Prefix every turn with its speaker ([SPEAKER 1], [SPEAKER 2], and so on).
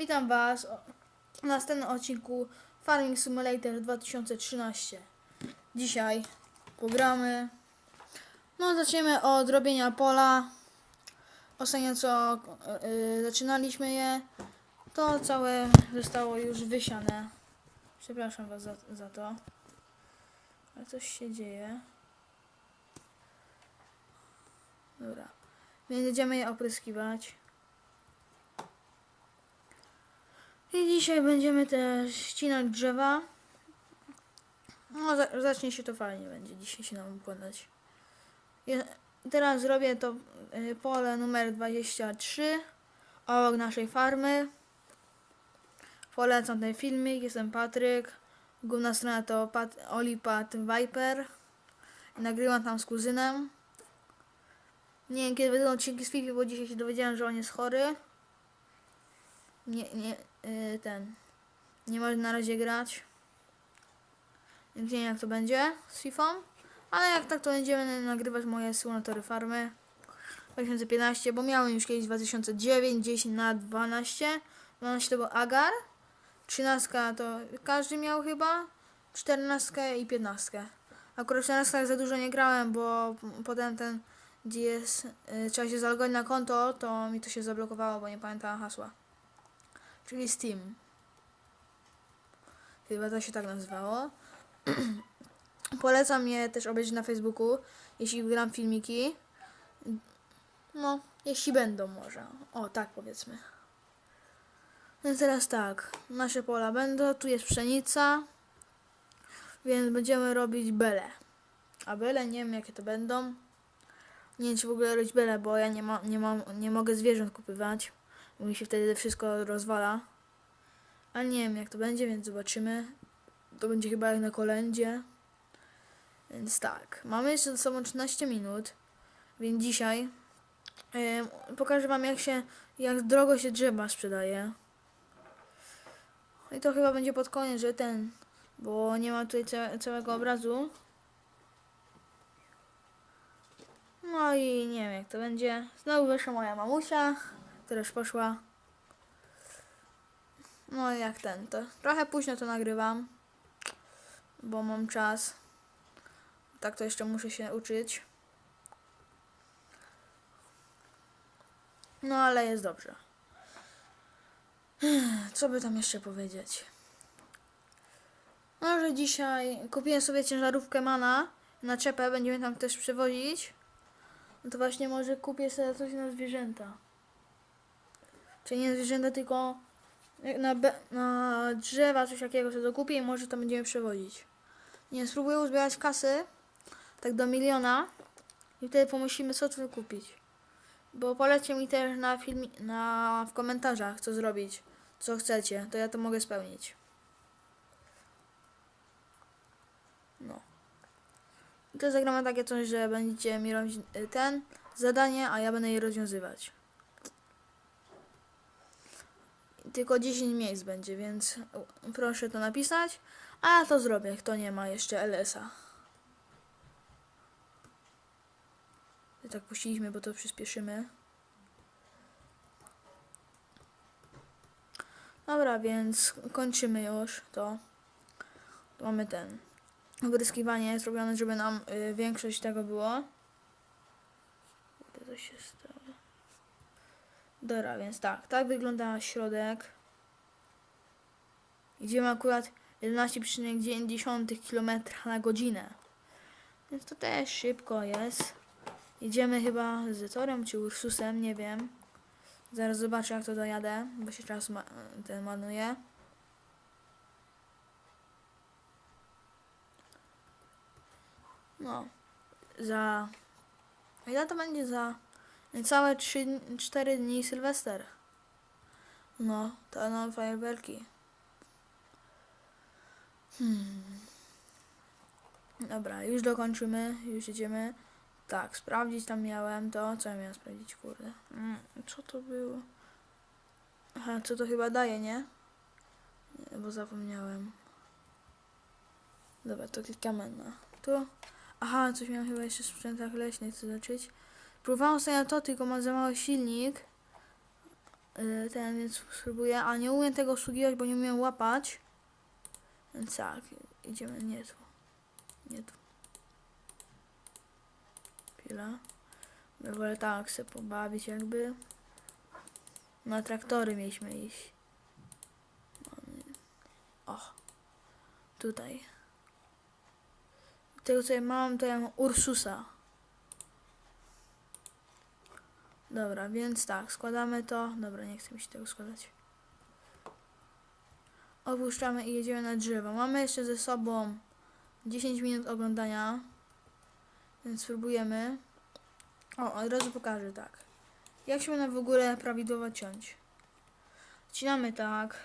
[SPEAKER 1] Witam Was w następnym odcinku Farming Simulator 2013. Dzisiaj pogramy. No, zaczniemy od robienia pola. Ostatnio co yy, zaczynaliśmy je, to całe zostało już wysiane. Przepraszam Was za, za to. Ale coś się dzieje. Dobra. Więc będziemy je opryskiwać. I dzisiaj będziemy też ścinać drzewa. No, za, zacznie się to fajnie, będzie dzisiaj się nam układać. Je, teraz zrobię to y, pole numer 23 obok naszej farmy. Polecam ten filmik, jestem Patryk. Główna strona to Pat, Olipat Viper. Nagrywam tam z kuzynem. Nie wiem kiedy będą odcinki z Fifi, bo dzisiaj się dowiedziałem, że on jest chory. Nie, nie, yy, ten. Nie może na razie grać. Nie wiem jak to będzie z Fifą. Ale jak tak to będziemy nagrywać moje symulatory farmy. 2015, bo miałem już kiedyś 2009, 10 na 12. 12 to był Agar. 13 to każdy miał chyba. 14 i 15. Akurat w 14 za dużo nie grałem, bo potem ten jest, y, trzeba się zalogować na konto, to mi to się zablokowało, bo nie pamiętałam hasła. Czyli Steam. Chyba to się tak nazywało. Polecam je też obejrzeć na Facebooku, jeśli gram filmiki. No, jeśli będą może. O, tak powiedzmy. Więc teraz tak, nasze pola będą, tu jest pszenica, więc będziemy robić bele. A bele nie wiem jakie to będą. Nie wiem czy w ogóle robić bele, bo ja nie, ma, nie, mam, nie mogę zwierząt kupywać. Bo mi się wtedy wszystko rozwala. Ale nie wiem jak to będzie, więc zobaczymy. To będzie chyba jak na kolędzie. Więc tak, mamy jeszcze ze sobą 13 minut. Więc dzisiaj yy, pokażę wam jak się, jak drogo się drzewa sprzedaje. I to chyba będzie pod koniec, że ten, bo nie ma tutaj ca całego obrazu. No i nie wiem jak to będzie. Znowu wyszła moja mamusia, już poszła. No jak ten, to trochę późno to nagrywam, bo mam czas. Tak to jeszcze muszę się uczyć. No ale jest dobrze. Co by tam jeszcze powiedzieć? No, że dzisiaj kupiłem sobie ciężarówkę Mana na czepę, będziemy tam też przewozić. No to właśnie może kupię sobie coś na zwierzęta. Czyli nie zwierzęta, tylko na, na drzewa, coś takiego sobie dokupię i może to będziemy przewozić. Nie, spróbuję uzbierać kasy, tak do miliona i wtedy pomyślimy, co tu kupić. Bo polecie mi też na filmi, na, w komentarzach, co zrobić, co chcecie, to ja to mogę spełnić. No. I to zagramy takie coś, że będziecie mi robić y, ten zadanie, a ja będę je rozwiązywać. Tylko 10 miejsc będzie, więc proszę to napisać, a ja to zrobię, kto nie ma jeszcze LS-a. Tak puściliśmy, bo to przyspieszymy. Dobra, więc kończymy już to. Mamy ten opryskiwanie zrobione, żeby nam y, większość tego było. Co się stało? Dobra, więc tak, tak wygląda środek. Idziemy akurat 11,9 km na godzinę. Więc to też szybko jest. Idziemy chyba z Torem czy Ursusem, nie wiem. Zaraz zobaczę jak to dojadę, bo się czas ma ten marnuje. No, za... Ile to będzie za niecałe 3-4 dni Sylwester? No, to na fajerwerki. Hmm. Dobra, już dokończymy, już idziemy. Tak, sprawdzić tam miałem to. Co ja miałem sprawdzić, kurde? Mm, co to było? Aha, co to chyba daje, nie? Nie, bo zapomniałem. Dobra, to klikamy na tu. Aha, coś miałem chyba jeszcze w sprzętach leśnych, co zobaczyć. Próbowałem sobie to, tylko mam za mały silnik. y, ten, więc spróbuję, a nie umiem tego obsługiwać, bo nie umiem łapać. Więc tak, idziemy nie tu. Nie tu. Chwila. Ja wolę tak sobie pobawić jakby. Na traktory mieliśmy iść. O. Tutaj. Tego co ja mam, to ja mam Ursusa. Dobra, więc tak, składamy to. Dobra, nie chcę mi się tego składać. Opuszczamy i jedziemy na drzewo. Mamy jeszcze ze sobą 10 minut oglądania. Więc spróbujemy. O, od razu pokażę tak. Jak się można w ogóle prawidłowo ciąć? Wcinamy tak.